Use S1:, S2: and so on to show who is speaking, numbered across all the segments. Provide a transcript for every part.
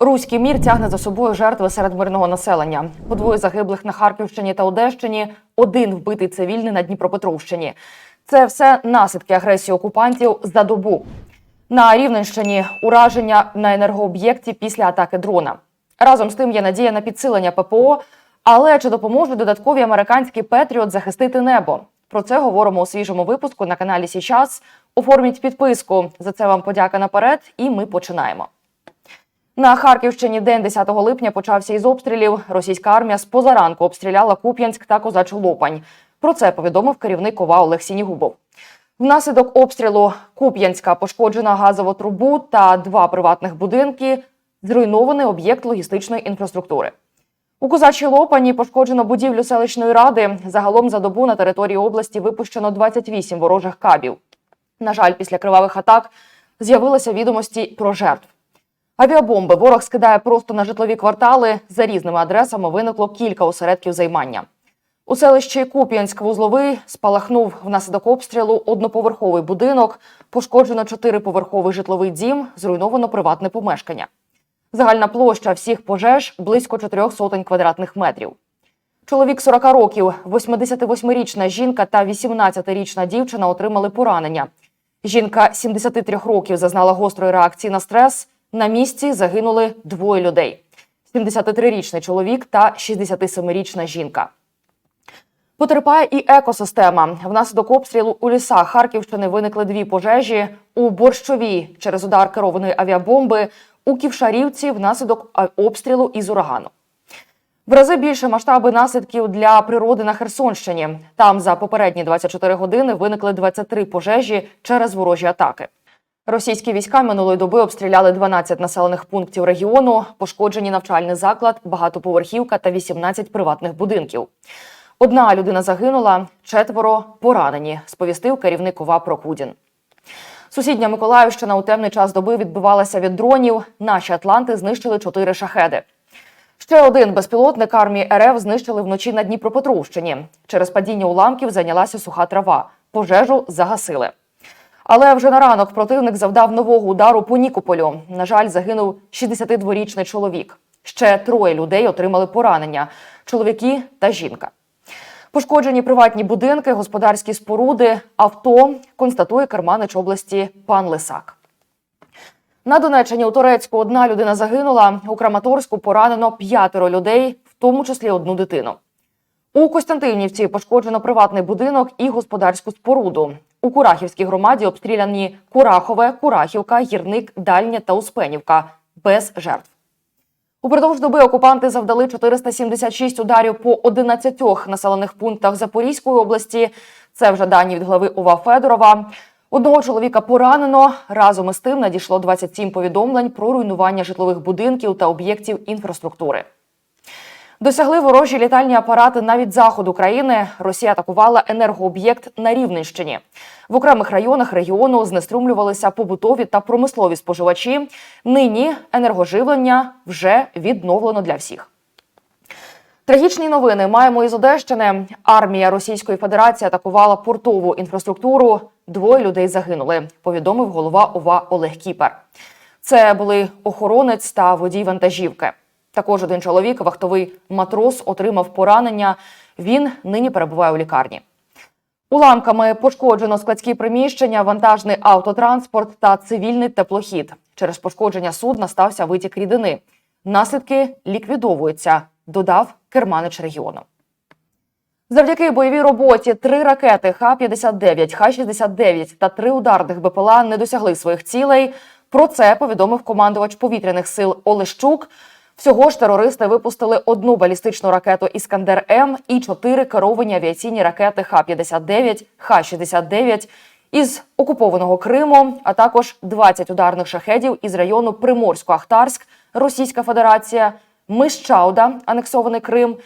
S1: Руський мір тягне за собою жертви серед мирного населення. По двоє загиблих на Харківщині та Одещині, один вбитий цивільний на Дніпропетровщині. Це все наслідки агресії окупантів за добу. На Рівненщині ураження на енергооб'єкті після атаки дрона. Разом з тим є надія на підсилення ППО. Але чи допоможуть додаткові американські Петріот захистити небо? Про це говоримо у свіжому випуску на каналі Січас. Оформіть підписку. За це вам подяка наперед, і ми починаємо. На Харківщині день 10 липня почався із обстрілів. Російська армія з позаранку обстріляла Куп'янськ та Козачу Лопань. Про це повідомив керівник ОВА Олег Сінігубов. Внаслідок обстрілу Куп'янська пошкоджена газову трубу та два приватних будинки. Зруйнований об'єкт логістичної інфраструктури. У Козачій Лопані пошкоджено будівлю селищної ради. Загалом за добу на території області випущено 28 ворожих кабів. На жаль, після кривавих атак з'явилися відомості про жертв. Авіабомби ворог скидає просто на житлові квартали. За різними адресами виникло кілька осередків займання. У селищі Куп'янськ-Вузловий спалахнув внаслідок обстрілу одноповерховий будинок, пошкоджено чотириповерховий житловий дім, зруйновано приватне помешкання. Загальна площа всіх пожеж близько чотирьох сотень квадратних метрів. Чоловік 40 років, 88-річна жінка та 18-річна дівчина отримали поранення. Жінка 73 років зазнала гострої реакції на стрес. На місці загинули двоє людей: 73-річний чоловік та 67-річна жінка. Потерпає і екосистема. Внаслідок обстрілу у лісах Харківщини виникли дві пожежі у Борщовій через удар керованої авіабомби, у Ківшарівці внаслідок обстрілу із урагану. В рази більше масштаби наслідків для природи на Херсонщині. Там за попередні 24 години виникли 23 пожежі через ворожі атаки. Російські війська минулої доби обстріляли 12 населених пунктів регіону, пошкоджені навчальний заклад, багатоповерхівка та 18 приватних будинків. Одна людина загинула, четверо поранені, сповістив керівник ОВА Прокудін. Сусідня Миколаївщина у темний час доби відбивалася від дронів. Наші атланти знищили чотири шахеди. Ще один безпілотник армії РФ знищили вночі на Дніпропетровщині. Через падіння уламків зайнялася суха трава. Пожежу загасили. Але вже на ранок противник завдав нового удару по Нікополю. На жаль, загинув 62-річний чоловік. Ще троє людей отримали поранення: чоловіки та жінка. Пошкоджені приватні будинки, господарські споруди, авто, констатує керманич області пан Лисак. На Донеччині у Турецьку одна людина загинула. У Краматорську поранено п'ятеро людей, в тому числі одну дитину. У Костянтинівці пошкоджено приватний будинок і господарську споруду. У Курахівській громаді обстріляні Курахове, Курахівка, Гірник, Дальня та Успенівка без жертв. Упродовж доби окупанти завдали 476 ударів по 11 населених пунктах Запорізької області. Це вже дані від глави ОВА Федорова. Одного чоловіка поранено. Разом із тим надійшло 27 повідомлень про руйнування житлових будинків та об'єктів інфраструктури. Досягли ворожі літальні апарати навіть заходу країни. Росія атакувала енергооб'єкт на Рівненщині. В окремих районах регіону знеструмлювалися побутові та промислові споживачі. Нині енергоживлення вже відновлено для всіх. Трагічні новини маємо із Одещини. Армія Російської Федерації атакувала портову інфраструктуру. Двоє людей загинули. Повідомив голова ОВА Олег Кіпер. Це були охоронець та водій вантажівки. Також один чоловік, вахтовий матрос, отримав поранення. Він нині перебуває у лікарні. Уламками пошкоджено складські приміщення, вантажний автотранспорт та цивільний теплохід. Через пошкодження судна стався витік рідини. Наслідки ліквідовуються, додав керманич регіону. Завдяки бойовій роботі три ракети Х-59, Х-69 та три ударних БПЛА не досягли своїх цілей. Про це повідомив командувач повітряних сил Олещук. Всього ж терористи випустили одну балістичну ракету Іскандер М і чотири керовані авіаційні ракети Х-59, Х-69 із окупованого Криму, а також 20 ударних шахедів із району Приморсько-Ахтарськ, Російська Федерація, Мищауда, анексований Крим,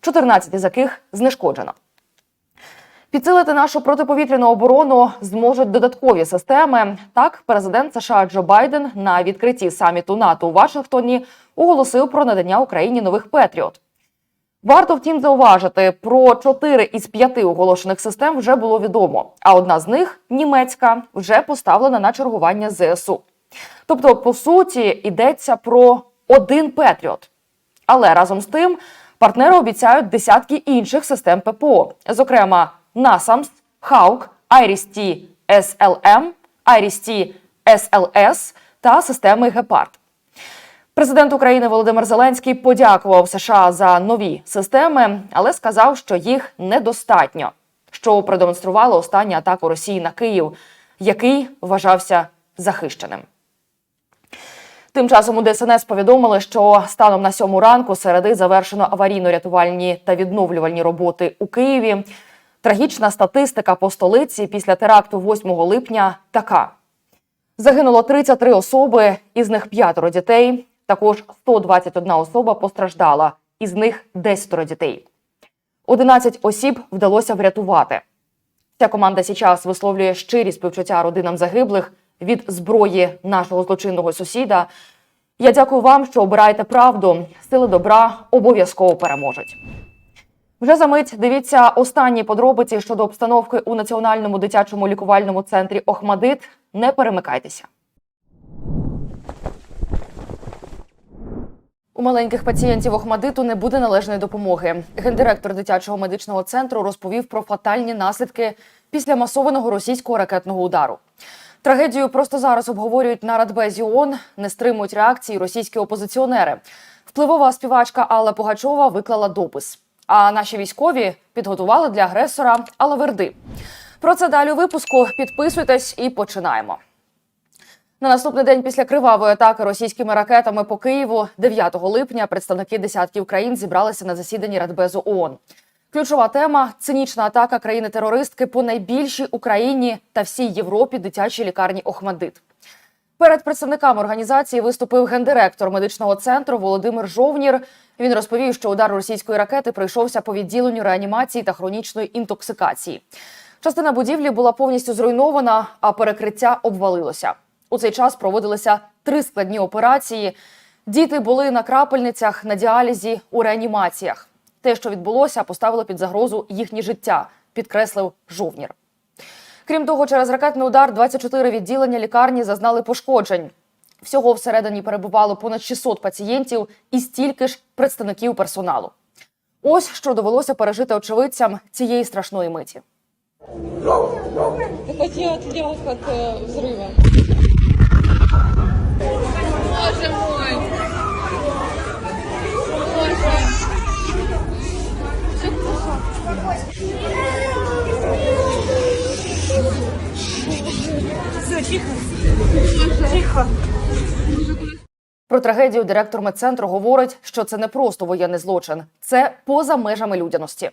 S1: 14 із яких знешкоджено. Підсилити нашу протиповітряну оборону зможуть додаткові системи. Так, президент США Джо Байден на відкритті саміту НАТО у Вашингтоні оголосив про надання Україні нових Петріот. Варто втім зауважити, про чотири із п'яти оголошених систем вже було відомо. А одна з них німецька вже поставлена на чергування ЗСУ. Тобто, по суті, йдеться про один Петріот. Але разом з тим партнери обіцяють десятки інших систем ППО, зокрема NASAMS, Hawk, IRIS-T SLM, IRIS-T SLS та системи Гепард. Президент України Володимир Зеленський подякував США за нові системи, але сказав, що їх недостатньо, що продемонструвало останню атаку Росії на Київ, який вважався захищеним. Тим часом у ДСНС повідомили, що станом на сьому ранку середи завершено аварійно-рятувальні та відновлювальні роботи у Києві. Трагічна статистика по столиці після теракту 8 липня така: загинуло 33 особи, із них п'ятеро дітей. Також 121 особа постраждала, із них 10 дітей. 11 осіб вдалося врятувати. Ця команда сейчас висловлює щирі співчуття родинам загиблих від зброї нашого злочинного сусіда. Я дякую вам, що обираєте правду. Сили добра обов'язково переможуть. Вже за мить дивіться останні подробиці щодо обстановки у національному дитячому лікувальному центрі Охмадит. Не перемикайтеся. У маленьких пацієнтів Охмадиту не буде належної допомоги. Гендиректор дитячого медичного центру розповів про фатальні наслідки після масованого російського ракетного удару. Трагедію просто зараз обговорюють на Радбезі ООН, не стримують реакції російські опозиціонери. Впливова співачка Алла Пугачова виклала допис. А наші військові підготували для агресора Алаверди. Про це далі у випуску. Підписуйтесь і починаємо. На наступний день після кривавої атаки російськими ракетами по Києву, 9 липня, представники десятків країн зібралися на засіданні Радбезу ООН. Ключова тема цинічна атака країни-терористки по найбільшій Україні та всій Європі дитячій лікарні Охмадит. Перед представниками організації виступив гендиректор медичного центру Володимир Жовнір. Він розповів, що удар російської ракети прийшовся по відділенню реанімації та хронічної інтоксикації. Частина будівлі була повністю зруйнована, а перекриття обвалилося. У цей час проводилися три складні операції. Діти були на крапельницях, на діалізі, у реанімаціях. Те, що відбулося, поставило під загрозу їхнє життя, підкреслив жовнір. Крім того, через ракетний удар 24 відділення лікарні зазнали пошкоджень. Всього всередині перебувало понад 600 пацієнтів і стільки ж представників персоналу. Ось що довелося пережити очевидцям цієї страшної миті.
S2: Какой я отлетел
S1: трагедію директор медцентру говорить, що це не просто воєнний злочин, це поза межами людяності.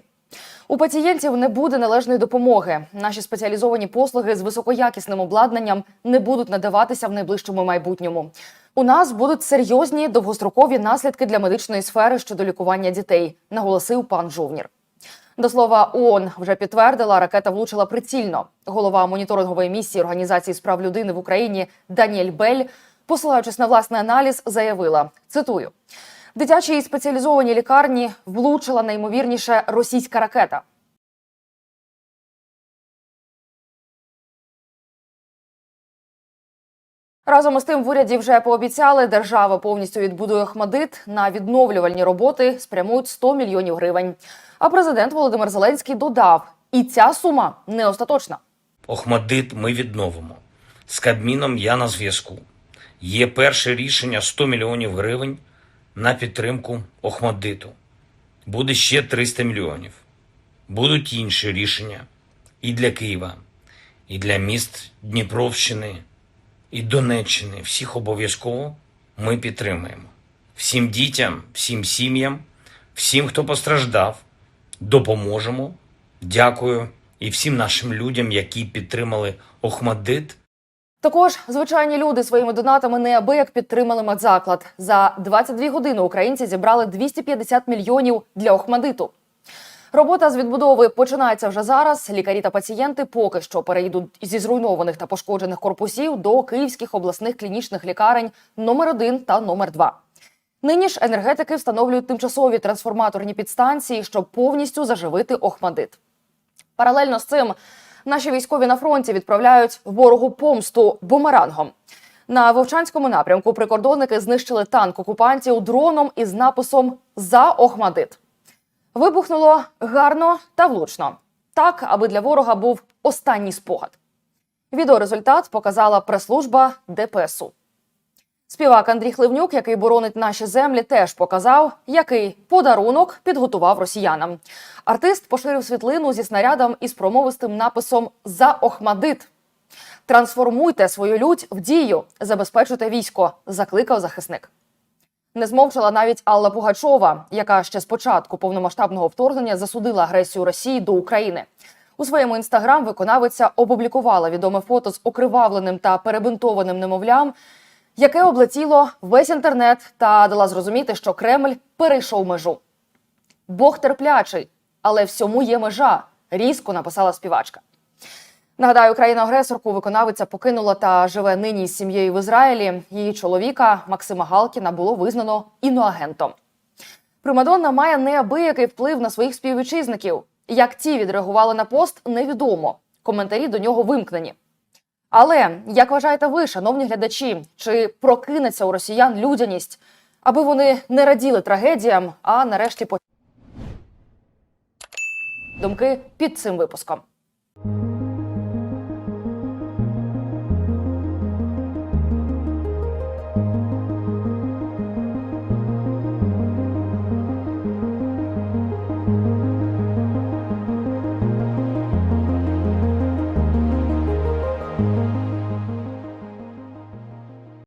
S1: У пацієнтів не буде належної допомоги. Наші спеціалізовані послуги з високоякісним обладнанням не будуть надаватися в найближчому майбутньому. У нас будуть серйозні довгострокові наслідки для медичної сфери щодо лікування дітей, наголосив пан Жовнір. До слова, ООН вже підтвердила, ракета влучила прицільно. Голова моніторингової місії Організації з прав людини в Україні Даніель Бель, посилаючись на власний аналіз, заявила: цитую. Дитячій спеціалізованій лікарні влучила найімовірніше російська ракета. Разом із тим в уряді вже пообіцяли, держава повністю відбудує Охмадит. На відновлювальні роботи спрямують 100 мільйонів гривень. А президент Володимир Зеленський додав: і ця сума не остаточна.
S3: Охмадит ми відновимо. З Кабміном я на зв'язку. Є перше рішення 100 мільйонів гривень на підтримку Охмадиту. Буде ще 300 мільйонів. Будуть інші рішення і для Києва, і для міст Дніпровщини, і Донеччини. Всіх обов'язково ми підтримуємо. Всім дітям, всім сім'ям, всім, хто постраждав, допоможемо. Дякую і всім нашим людям, які підтримали Охмадит.
S1: Також звичайні люди своїми донатами неабияк підтримали медзаклад. За 22 години українці зібрали 250 мільйонів для Охмадиту. Робота з відбудови починається вже зараз. Лікарі та пацієнти поки що перейдуть зі зруйнованих та пошкоджених корпусів до київських обласних клінічних лікарень номер 1 та номер 2 Нині ж енергетики встановлюють тимчасові трансформаторні підстанції, щоб повністю заживити Охмадит. Паралельно з цим наші військові на фронті відправляють ворогу помсту бумерангом. На Вовчанському напрямку прикордонники знищили танк окупантів дроном із написом За Охмадит. Вибухнуло гарно та влучно, так аби для ворога був останній спогад. Відеорезультат показала прес-служба ДПСУ. Співак Андрій Хливнюк, який боронить наші землі, теж показав, який подарунок підготував росіянам. Артист поширив світлину зі снарядом із промовистим написом За Охмадит. Трансформуйте свою лють в дію, забезпечуйте військо, закликав захисник. Не змовчала навіть Алла Пугачова, яка ще з початку повномасштабного вторгнення засудила агресію Росії до України. У своєму інстаграм виконавиця опублікувала відоме фото з окривавленим та перебинтованим немовлям, яке облетіло весь інтернет та дала зрозуміти, що Кремль перейшов межу. Бог терплячий, але всьому є межа. Різко написала співачка. Нагадаю, країну-агресорку виконавиця покинула та живе нині з сім'єю в Ізраїлі. Її чоловіка Максима Галкіна було визнано іноагентом. Примадонна має неабиякий вплив на своїх співвітчизників. Як ті відреагували на пост, невідомо. Коментарі до нього вимкнені. Але як вважаєте ви, шановні глядачі, чи прокинеться у росіян людяність, аби вони не раділи трагедіям, а нарешті по думки під цим випуском?